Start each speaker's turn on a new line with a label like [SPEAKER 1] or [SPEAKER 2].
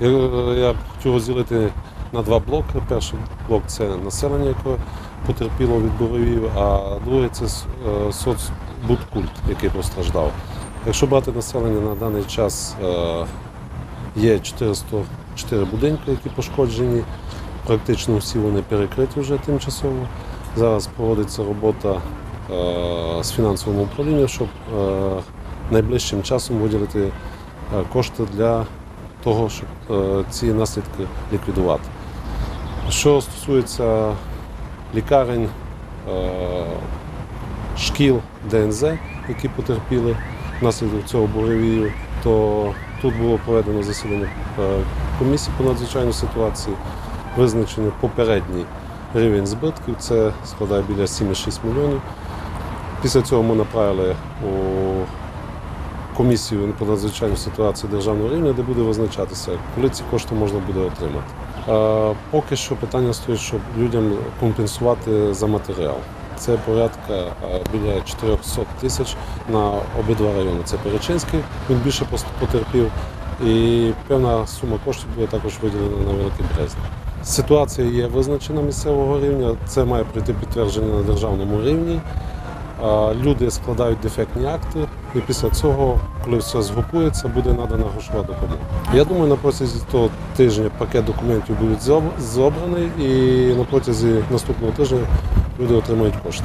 [SPEAKER 1] я б хотів розділити на два блоки. Перший блок це населення, яке потерпіло від буревів, а другий це е, соцбудкульт, який постраждав. Якщо брати населення на даний час е, є 404 будинки, які пошкоджені. Практично всі вони перекриті вже тимчасово. Зараз проводиться робота е, з фінансовим управлінням, щоб е, найближчим часом виділити е, кошти для того, щоб е, ці наслідки ліквідувати. Що стосується лікарень, е, шкіл ДНЗ, які потерпіли внаслідок цього буревію, то тут було проведено засідання е, комісії по надзвичайній ситуації, визначено попередній рівень збитків, це складає біля 7,6 мільйонів. Після цього ми направили у комісію по надзвичайній ситуації державного рівня, де буде визначатися, коли ці кошти можна буде отримати. Поки що питання стоїть, щоб людям компенсувати за матеріал. Це порядка біля 400 тисяч на обидва райони. Це Перечинський, він більше потерпів, і певна сума коштів буде також виділена на Великий Березні. Ситуація є визначена місцевого рівня. Це має прийти підтвердження на державному рівні. Люди складають дефектні акти, і після цього, коли все згрупується, буде надана грошова допомога. Я думаю, на протязі того тижня пакет документів буде зоб- зобраний, і на протязі наступного тижня люди отримають кошти.